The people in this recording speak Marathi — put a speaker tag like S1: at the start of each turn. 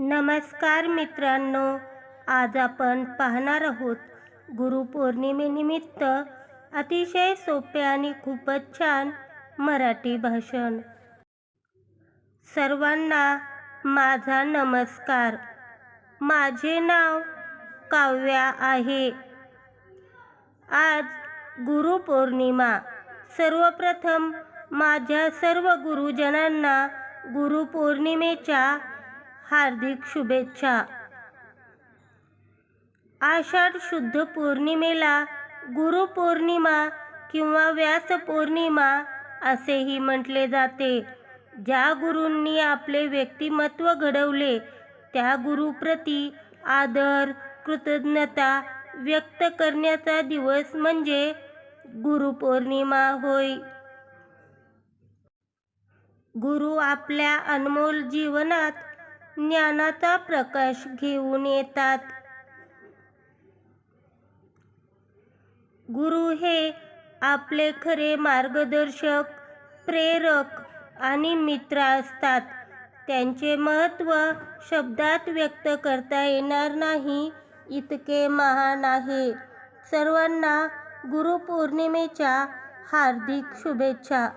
S1: नमस्कार मित्रांनो आज आपण पाहणार आहोत गुरुपौर्णिमेनिमित्त अतिशय सोपे आणि खूपच छान मराठी भाषण. सर्वांना माझा नमस्कार. माझे नाव काव्या आहे. आज गुरुपौर्णिमा. सर्वप्रथम माझ्या सर्व गुरुजनांना गुरुपौर्णिमेच्या हार्दिक शुभेच्छा. आषाढ शुद्ध पौर्णिमेला गुरुपौर्णिमा किंवा व्यास पौर्णिमा असेही म्हटले जाते. ज्या गुरूंनी आपले व्यक्तिमत्व घडवले त्या गुरुप्रती आदर कृतज्ञता व्यक्त करण्याचा दिवस म्हणजे गुरुपौर्णिमा होय. गुरु आपल्या अनमोल जीवनात ज्ञानाचा प्रकाश घेऊन येतात. गुरु हे आपले खरे मार्गदर्शक प्रेरक आणि मित्र असतात. त्यांचे महत्त्व शब्दात व्यक्त करता येणार नाही इतके महान आहे. सर्वांना गुरुपौर्णिमेच्या हार्दिक शुभेच्छा.